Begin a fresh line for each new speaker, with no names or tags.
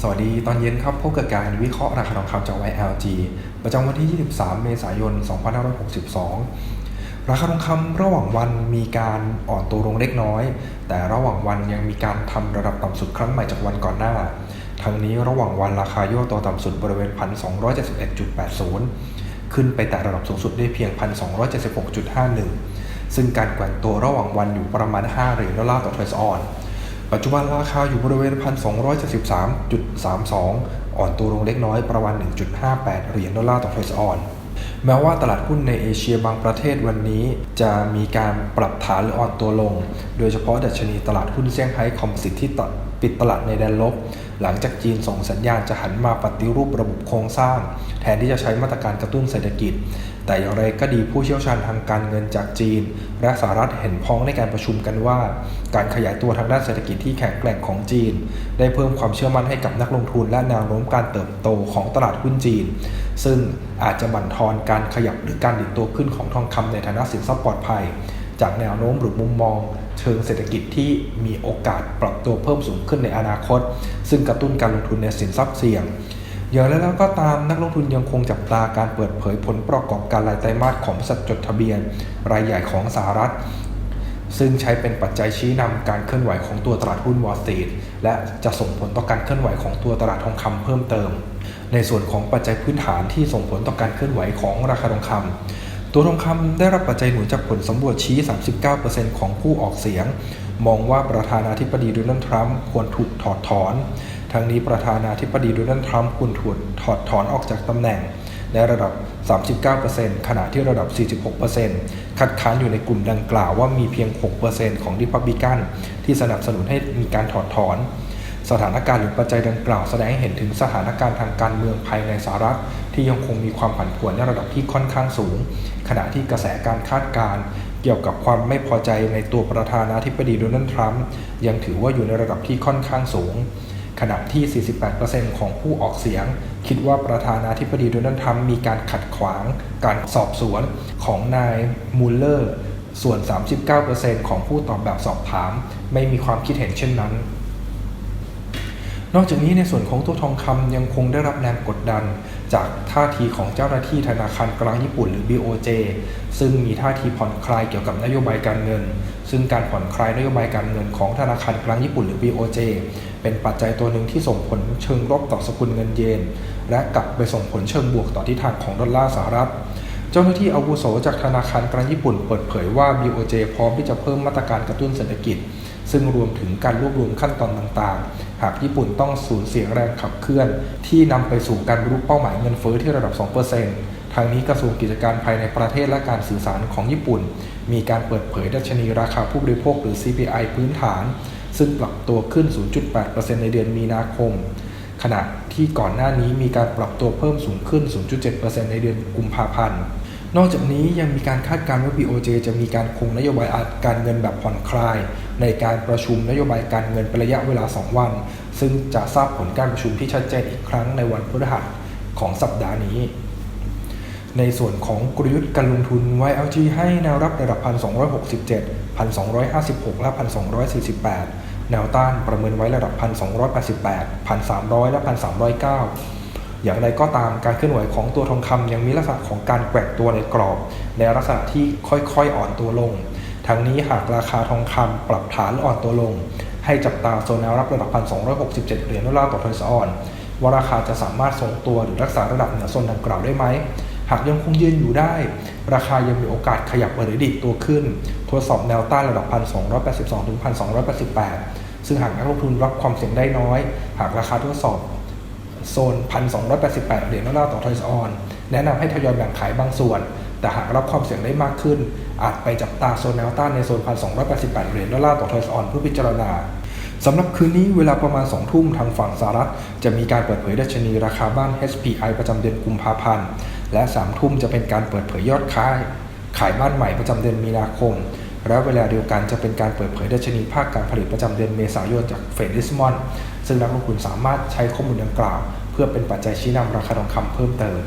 สวัสดีตอนเย็นครับพบกับการวิเคราะห์ราคาทองคำจาก YLG ประจำวันที่ 23 เมษายน 2562 ราคาทองคำระหว่างวันมีการอ่อนตัวลงเล็กน้อย แต่ระหว่างวันยังมีการทำระดับต่ำสุดครั้งใหม่จากวันก่อนหน้า ทั้งนี้ระหว่างวันราคาย่อตัวต่ำสุดบริเวณ 1,271.80 ขึ้นไปแต่ระดับสูงสุดได้เพียง 1,276.51 ซึ่งการแกว่งตัวระหว่างวันอยู่ประมาณ 5 เหรียญดอลลาร์ต่อเทรซออน ปัจจุบันราคาอยู่บริเวณ 1,273.32 อ่อนตัวลงเล็กน้อยประมาณ 1.58 เหรียญดอลลาร์ต่อเทรซออนแม้ว่าตลาดหุ้นในเอเชียบางประเทศวันนี้ จะมีการปรับฐานหรืออ่อนตัวลง โดยเฉพาะดัชนีตลาดหุ้นเซี่ยงไฮ้คอมสิตที่ปิดตลาดในแดนลบ หลังจากจีนส่งสัญญาณจะหันมาปฏิรูประบบโครงสร้าง แทนที่จะใช้มาตรการกระตุ้นเศรษฐกิจ แต่อย่างไรก็ดีผู้เชี่ยวชาญทางการเงินจากจีน และสหรัฐเห็นพ้องในการประชุมกันว่า การขยายตัวทางด้านเศรษฐกิจที่แข็งแกร่งของจีน ได้เพิ่มความเชื่อมั่นให้กับนักลงทุนและแนวโน้มการเติบโตของตลาดหุ้นจีน ซึ่งอาจจะบั่นทอนการขยับหรือการดิดตัวขึ้นของทองคำในฐานะสินทรัพย์ปลอดภัย จากแนวโน้มหรือมุมมองเชิงเศรษฐกิจที่มีโอกาสปรับตัวเพิ่มสูงขึ้นในอนาคต ซึ่งกระตุ้นการลงทุนในสินทรัพย์เสี่ยง อย่างไรแล้วก็ตามนักลงทุนยังคงจับตาการเปิดเผยผลประกอบการรายไตรมาสของบริษัทจดทะเบียน รายใหญ่ของสหรัฐ ซึ่งใช้เป็นปัจจัยชี้นำการเคลื่อนไหวของตัวตลาดหุ้นวอลสตรีทและจะส่งผลต่อการเคลื่อนไหวของตัวตลาดทองคำเพิ่มเติม ในส่วนของปัจจัยพื้นฐานที่ส่งผลต่อการเคลื่อนไหวของราคาทองคำตัวทองคำได้รับปัจจัยหนุนจากผลสำรวจชี้ 39%ของผู้ออกเสียง มองว่าประธานาธิบดีโดนัลด์ทรัมป์ควรถูกถอดถอน ทั้งนี้ประธานาธิบดีโดนัลด์ทรัมป์ควรถูกถอดถอนออกจากตำแหน่ง ในระดับ 39%ขณะที่ระดับ 46%คัดค้านอยู่ในกลุ่มดังกล่าวว่ามีเพียง 6%ของริพับบิกันที่สนับสนุนให้มีการถอดถอนสถานการณ์หรือปัจจัยดังกล่าวแสดงให้เห็นถึงสถานการณ์ทางการเมืองภายในสหรัฐ ที่ยังคงมีความผันผวนในระดับที่ค่อนข้างสูง ขณะที่กระแสการคาดการณ์เกี่ยวกับความไม่พอใจในตัวประธานาธิบดีโดนัลด์ทรัมป์ยังถือว่าอยู่ในระดับที่ค่อนข้างสูง ขณะที่ 48%ของผู้ออกเสียง คิดว่าประธานาธิบดีโดนัลด์ทรัมป์มีการขัดขวางการสอบสวนของนายมูลเลอร์ ส่วน 39%ของผู้ตอบแบบสอบถาม ไม่มีความคิดเห็นเช่นนั้น นอกจากนี้ในส่วนของตัวทองคำยังคงได้รับแรงกดดัน จากท่าทีของเจ้าหน้าที่ธนาคารกลางญี่ปุ่นหรือ BOJ ซึ่งมีท่าทีผ่อนคลายเกี่ยวกับนโยบายการเงิน ซึ่งการผ่อนคลายนโยบายการเงินของธนาคารกลางญี่ปุ่นหรือ BOJ เป็นปัจจัยตัวหนึ่งที่ส่งผลเชิงลบต่อสกุลเงินเยน และกลับไปส่งผลเชิงบวกต่อทิศทางของดอลลาร์สหรัฐเจ้าหน้าที่อาวุโสจากธนาคารกลางญี่ปุ่นเปิดเผยว่า BOJ พร้อมที่จะเพิ่มมาตรการกระตุ้นเศรษฐกิจ ซึ่งรวมถึงการรวบรวมขั้นตอนต่างๆ หากญี่ปุ่นต้องสูญเสียแรงขับเคลื่อน ที่นำไปสู่การบรรลุเป้าหมายเงินเฟ้อที่ระดับ 2%ทางนี้กระทรวงกิจการภายในประเทศและการสื่อสารของญี่ปุ่น มีการเปิดเผยดัชนีราคาผู้บริโภคหรือ CPI พื้นฐาน ซึ่งปรับตัวขึ้น 0.8%ในเดือนมีนาคม ขณะที่ก่อนหน้านี้มีการปรับตัวเพิ่มสูงขึ้น 0.7%ในเดือนกุมภาพันธ์ นอกจากนี้ยังมีการคาดการณ์ว่า BOJ จะมีการคงนโยบายการเงินแบบผ่อนคลาย ในการประชุมนโยบายการเงินเป็นระยะเวลา 2 วัน ซึ่งจะทราบผลการประชุมที่ชัดเจนอีกครั้งในวันพฤหัสของสัปดาห์นี้ ในส่วนของกลยุทธ์การลงทุน YLG ให้แนวรับระดับ 1,267 1,256 และ 1,248 แนวต้านประเมินไว้ระดับ 1,288 1,300 และ 1,309 อย่างไรก็ตามการเคลื่อนไหวของตัวทองคำยังมีลักษณะของการแกว่งตัวในกรอบ ในลักษณะที่ค่อยๆอ่อนตัวลง ทั้งนี้หากราคาทองคำปรับฐานอ่อนตัวลง ให้จับตาโซนแนวรับระดับ 1,267 เหรียญดอลลาร์ต่อทอยสออนว่าราคาจะสามารถทรงตัวหรือรักษาระดับเหนือโซนดังกล่าวได้ไหม หากยังคงยืนอยู่ได้ ราคายังมีโอกาสขยับหรือดิดตัวขึ้น ทดสอบแนวต้านระดับ 1,282 ถึง 1,288 ซึ่งหากนักลงทุนรับความเสี่ยงได้น้อย หากราคาทดสอบ โซน 1,288 เหรียญดอลลาร์ต่อทอยส์ออน แนะนำให้ทยอยแบ่งขายบางส่วน แต่หากรับความเสี่ยงได้มากขึ้น อาจไปจับตาโซนแนวต้านในโซน 1,288 เหรียญดอลลาร์ต่อทอยส์ออนเพื่อพิจารณาสำหรับคืนนี้เวลาประมาณ 2 ทุ่มทางฝั่งสหรัฐ จะมีการเปิดเผยดัชนีราคาบ้าน HPI ประจำเดือนกุมภาพันธ์ และ 3 ทุ่มจะเป็นการเปิดเผยยอดขาย ขายบ้านใหม่ประจำเดือนมีนาคม และเวลาเดียวกันจะเป็นการเปิดเผยดัชนีภาคการผลิตประจำเดือนเมษายนจากเฟดดิสมอนซึ่งนักลงทุนสามารถใช้ข้อมูลดังกล่าว เพื่อเป็นปัจจัยชี้นำราคาทองคำเพิ่มเติม